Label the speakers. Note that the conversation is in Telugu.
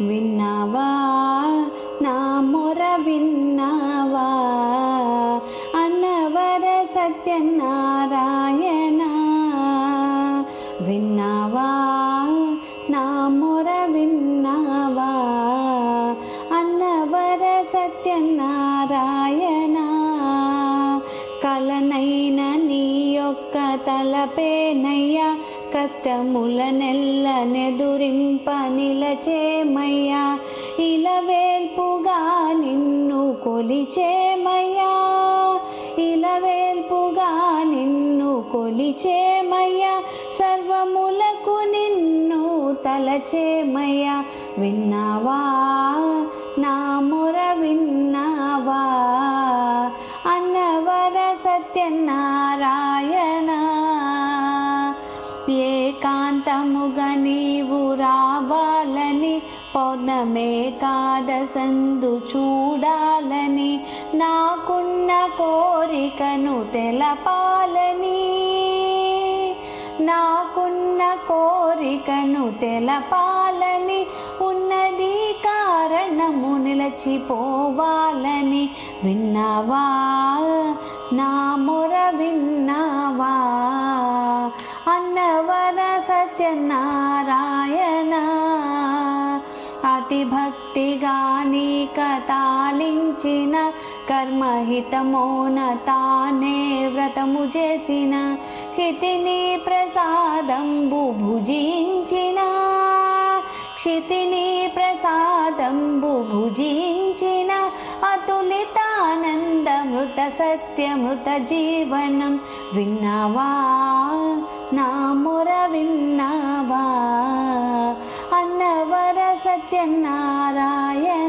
Speaker 1: విన్నావా? నా మొర విన్నావా? అన్నవర సత్యనారాయణ. విన్నావా? నా మొర విన్నావా? అన్నవర సత్యనారాయణ. కలనైన తలపేనయ్యా కష్టముల నెల్ల నెదురింప నిలచేమయ్యా ఇలవేల్పుగా నిన్ను కొలిచేమయ్యా ఇలవేల్పుగా నిన్ను కొలిచేమయ్యా సర్వములకు నిన్ను తలచేమయ్యా విన్నావా? నా మొర విన్నావా? అన్నవర సత్యనారాయణ ఏకాంతముగా నీవు రావాలని పౌర్ణమే కాదసందు చూడాలని నాకున్న కోరికను తెలపాలని నాకున్న కోరికను తెలపాలని ఉన్నది కారణము నిలచిపోవాలని విన్నావా? నా మొర విన్నావా? అన్నవర సత్యనారాయణ. అతి భక్తిగా నీక తాలించిన కర్మహితమోన తానే వ్రతము చేసిన క్షితిని ప్రసాదంబు భుజించిన. క్షితిని ప్రసాదంబు భుజించిన అతులితానందమృత సత్యమృత జీవనం విన్నవా? విన్నావా అన్నవర సత్యనారాయణ